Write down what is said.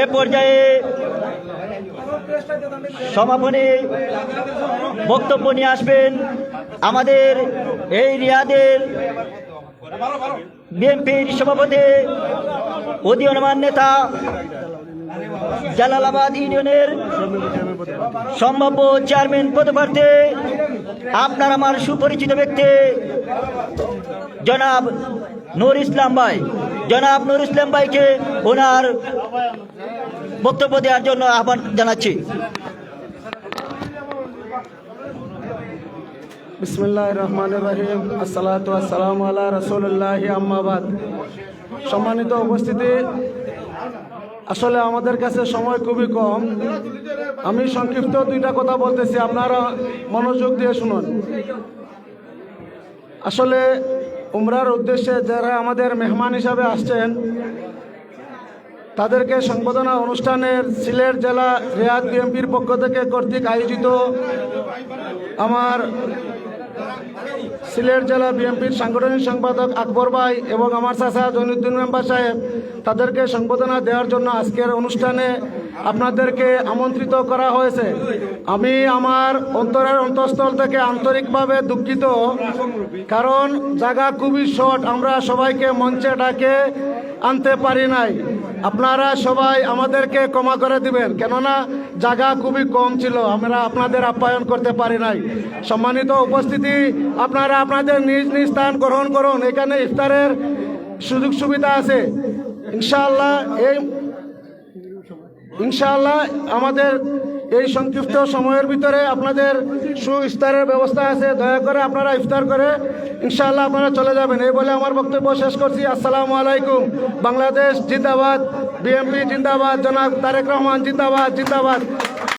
এ পর্যায়ে সমাপনী বক্তব্য নিয়ে আসবেন আমাদের এই রিয়াদের বিএনপির সভাপতি উদীয়মান নেতা জালালাবাদ ইউনিয়নের সম্ভাব্য চেয়ারম্যান পদপ্রার্থী, আপনার আমার সুপরিচিত ব্যক্তি জনাব নূর ইসলাম ভাই। জনাব নূর ইসলাম ভাইকে ওনার বক্তব্য দেওয়ার জন্য আহ্বান জানাচ্ছি। বিসমিল্লাহ রহমান রহিম। আসসালাতু আসসালামু আলা রসুল্লাহ আম্মাবাদ সম্মানিত উপস্থিতি, আসলে আমাদের কাছে সময় খুবই কম। আমি সংক্ষিপ্ত দুইটা কথা বলতেছি, আপনারা মনোযোগ দিয়ে শুনুন। আসলে উমরার উদ্দেশ্যে যারা আমাদের মেহমান হিসাবে আসছেন, তাদেরকে সংবর্ধনা অনুষ্ঠানের সিলেট জেলা রেয়াদ বিএমপির পক্ষ থেকে কর্তৃক আয়োজিত আমার সিলেট জেলা বিএনপির সাংগঠনিক সম্পাদক আকবর ভাই এবং আমার চাচা জৈনুদ্দিন মেম্বার সাহেব তাদেরকে সংবর্ধনা দেওয়ার জন্য আজকের অনুষ্ঠানে আপনাদেরকে আমন্ত্রিত করা হয়েছে। আমি আমার অন্তরের অন্তঃস্থল থেকে আন্তরিকভাবে দুঃখিত, কারণ জায়গা খুবই শর্ট, আমরা সবাইকে মঞ্চে ডাকে আনতে পারি নাই। আপনারা সবাই আমাদেরকে ক্ষমা করে দিবেন, কেননা জায়গা খুবই কম ছিল, আমরা আপনাদের আপ্যায়ন করতে পারি নাই। সম্মানিত উপস্থিতি, আপনারা আপনাদের নিজ নিজ স্থান গ্রহণ করুন, এখানে ইফতারের সুযোগ সুবিধা আছে। ইনশাআল্লাহ এই ইনশাআল্লাহ আমাদের এই সংক্ষিপ্ত সময়ের ভিতরে আপনাদের সু ইফতারের ব্যবস্থা আছে, দয়া করে আপনারা ইফতার করে ইনশাআল্লাহ আপনারা চলে যাবেন। এই বলে আমার বক্তব্য শেষ করছি। আসসালামু আলাইকুম। বাংলাদেশ জিন্দাবাদ বিএমপি জিন্দাবাদ, জনাব তারেক রহমান জিন্দাবাদ জিন্দাবাদ।